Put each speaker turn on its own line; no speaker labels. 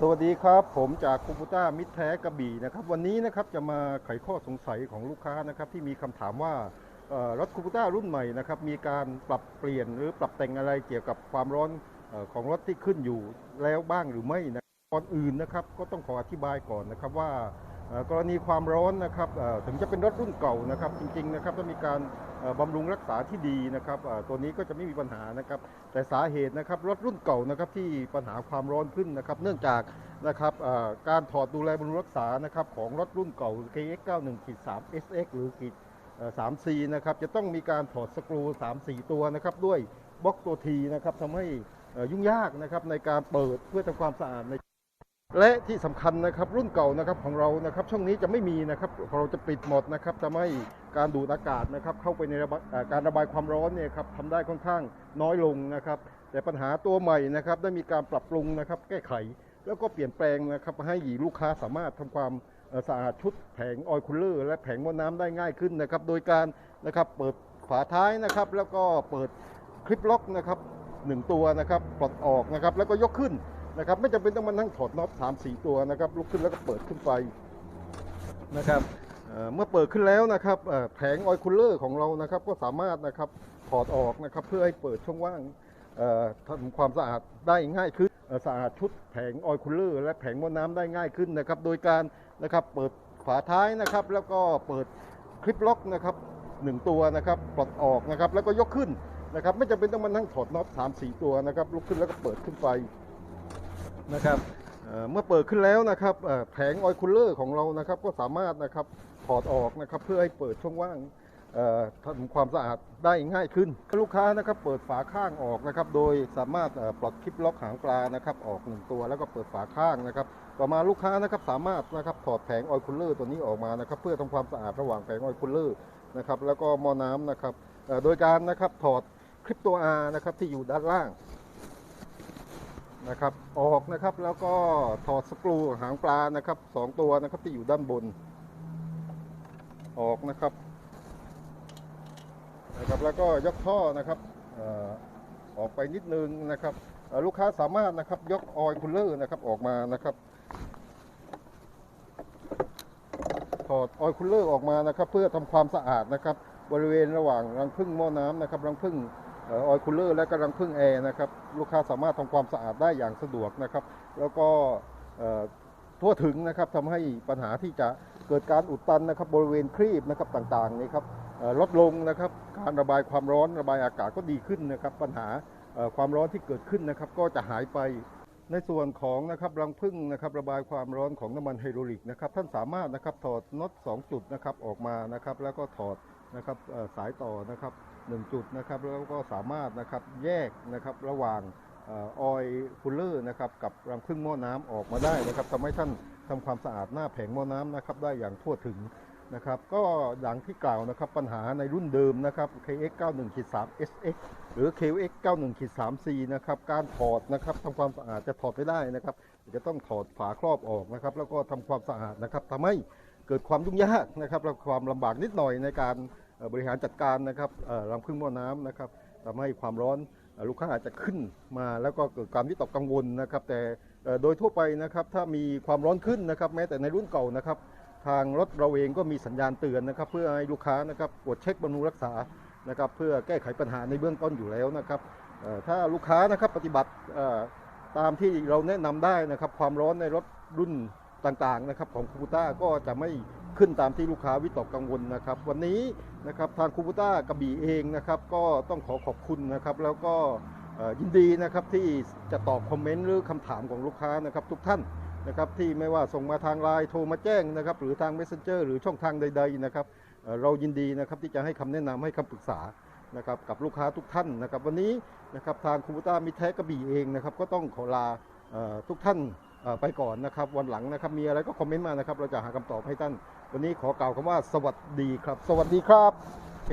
สวัสดีครับ ผมจากคูปูต้ามิตรแท้กระบี่นะครับวันนี้นะครับจะมาไขข้อสงสัยของลูกค้านะครับที่มีคำถามว่ารถคูปูต้ารุ่นใหม่นะครับมีการปรับเปลี่ยนหรือปรับแต่งอะไรเกี่ยวกับความร้อนอของรถที่ขึ้นอยู่แล้วบ้างหรือไม่นะก่อนอื่นนะครับก็ต้องขออธิบายก่อนนะครับว่า กรณีความร้อนนะครับถึงจะเป็นรถรุ่นเก่านะครับจริงๆนะครับต้องมีการบำรุงรักษาที่ดีนะครับตัวนี้ก็จะไม่มีปัญหานะครับ แต่สาเหตุนะครับรถรุ่นเก่านะครับที่ปัญหาความร้อนขึ้นนะครับ เนื่องจากนะครับการถอดดูแลบำรุงรักษานะครับของรถรุ่นเก่า KX 91 3 SX หรือ 3C นะครับจะต้องมีการถอดสกรู 3-4 ตัวนะครับด้วยบล็อกตัวทีนะครับทำให้ยุ่งยากนะครับในการเปิดเพื่อทำความสะอาดใน และที่สำคัญนะครับรุ่นเก่านะครับของเรานะครับช่องนี้จะไม่มีนะครับเราจะปิดหมดนะครับทำให้การดูดอากาศนะครับเข้าไปในระบายการระบายความร้อนเนี่ยครับทำได้ค่อนข้างน้อยลงนะครับ แต่ปัญหาตัวใหม่นะครับได้มีการปรับปรุงนะครับแก้ไข แล้วก็เปลี่ยนแปลงนะครับให้ลูกค้าสามารถทำความสะอาดชุดแผงออยคูลเลอร์และแผงมวลน้ำได้ง่ายขึ้นนะครับโดยการนะครับเปิดฝาท้ายนะครับแล้วก็เปิดคลิปล็อกนะครับหนึ่งตัวนะครับปลดออกนะครับแล้วก็ยกขึ้น นะครับไม่จำเป็นต้องมานั่งถอดน็อตสามสี่ตัวนะครับลุกขึ้นแล้วก็เปิดขึ้นไปนะครับเมื่อเปิดขึ้นแล้วนะครับแผงออยคูลเลอร์ของเรานะครับก็สามารถนะครับถอดออกนะครับเพื่อให้เปิดช่องว่างทำความสะอาดได้ง่ายขึ้นเอ่อสะอาดชุดแผงออยคูลเลอร์และแผงมวลน้ำได้ง่ายขึ้นนะครับโดยการนะครับเปิดฝาท้ายนะครับแล้วก็เปิดคลิปล็อกนะครับหนึ่งตัวนะครับปลดออกนะครับแล้วก็ยกขึ้นนะครับไม่จำเป็นต้องมานั่งถอดน็อตสามสี่ตัวนะครับลุกขึ้นแล้วก็เปิดขึ้นไป นะครับเมื่อเปิดขึ้นแล้วนะครับแผงออยคูลเลอร์ของเรานะครับก็สามารถนะครับถอดออกนะครับเพื่อให้เปิดช่องว่างทำความสะอาดได้ง่ายขึ้น ลูกค้านะครับเปิดฝาข้างออกนะครับ โดยสามารถปลดคลิปล็อกหางปลานะครับออกหนึ่งตัวแล้วก็เปิดฝาข้างนะครับ ต่อมาลูกค้านะครับสามารถนะครับถอดแผงออยคูลเลอร์ตัวนี้ออกมานะครับ เพื่อทำความสะอาดระหว่างแผงออยคูลเลอร์นะครับ แล้วก็มอน้ำนะครับโดยการนะครับถอดคลิปตัว R นะครับที่อยู่ด้านล่าง นะครับ ออกนะครับแล้วก็ถอดสกรูหางปลานะครับสองตัวนะครับที่อยู่ด้านบน ออกนะครับนะครับ แล้วก็ยกท่อนะครับออกไปนิดนึงนะครับลูกค้าสามารถนะครับยกออยล์คูลเลอร์นะครับออกมานะครับถอดออยล์คูลเลอร์ออกมานะครับ เพื่อทำความสะอาดนะครับ บริเวณระหว่างรังผึ้งหม้อน้ำนะครับรังผึ้ง ออยคูลเลอร์และกำลังพึ่งแอร์นะครับลูกค้าสามารถทำความสะอาดได้อย่างสะดวกนะครับ แล้วก็ทั่วถึงนะครับทำให้ปัญหาที่จะเกิดการอุดตันนะครับบริเวณครีบนะครับต่างๆนี้ครับลดลงนะครับการระบายความร้อนระบายอากาศก็ดีขึ้นนะครับ ปัญหาความร้อนที่เกิดขึ้นนะครับ ก็จะหายไปในส่วนของนะครับรังผึ้งนะครับระบายความร้อนของน้ำมันไฮโดรลิกนะครับท่านสามารถนะครับถอดน็อต2จุดนะครับออกมานะครับแล้วก็ถอดนะครับสายต่อนะครับ หนึ่งจุดนะครับแล้วก็สามารถนะครับแยกนะครับระหว่างออยคูลเลอร์นะครับกับรังผึ้งหม้อน้ำออกมาได้นะครับทำให้ท่านทำความสะอาดหน้าแผงหม้อน้ำนะครับได้อย่างทั่วถึงนะครับก็อย่างที่กล่าวนะครับปัญหาในรุ่นเดิมนะครับ KX 91 3 SX หรือ KX 91 3C นะครับการถอดนะครับทำความสะอาดจะถอดไม่ได้นะครับจะต้องถอดฝาครอบออกนะครับแล้วก็ทำความสะอาดนะครับทำให้เกิดความยุ่งยากนะครับและความลำบากนิดหน่อยในการ บริหารจัดการนะครับรังผึ้งหม้อน้ำนะครับทำให้ความร้อนลูกค้าอาจจะขึ้นมาแล้วก็เกิดความวิตกกังวลนะครับ แต่โดยทั่วไปนะครับถ้ามีความร้อนขึ้นนะครับ แม้แต่ในรุ่นเก่านะครับ ทางรถเราเองก็มีสัญญาณเตือนนะครับ เพื่อให้ลูกค้านะครับตรวจเช็คบำรุงรักษานะครับ เพื่อแก้ไขปัญหาในเบื้องต้นอยู่แล้วนะครับถ้าลูกค้านะครับปฏิบัติตามที่เราแนะนำได้นะครับ ความร้อนในรถรุ่นต่างๆนะครับของคูบูต้าก็จะไม่ ขึ้นตามที่ลูกค้าวิตกกังวลนะครับ วันนี้นะครับทางคูบูต้ากระบี่เองนะครับ ก็ต้องขอขอบคุณนะครับ แล้วก็ยินดีนะครับที่จะตอบคอมเมนต์หรือคำถามของลูกค้านะครับทุกท่านนะครับที่ไม่ว่าส่งมาทางไลน์โทรมาแจ้งนะครับ หรือทาง Messenger หรือช่องทางใด ๆ นะครับเรายินดีนะครับที่จะให้คำแนะนำให้คำปรึกษานะครับกับลูกค้าทุกท่านนะครับ วันนี้นะครับทางคูบูต้ามิแทกระบี่เองนะครับ ก็ต้องขอลาทุกท่าน ไปก่อนนะครับ วันหลังนะครับ มีอะไรก็คอมเมนต์มานะครับ เราจะหาคำตอบให้ท่าน วันนี้ขอกล่าวคำว่าสวัสดีครับ สวัสดีครับโอเค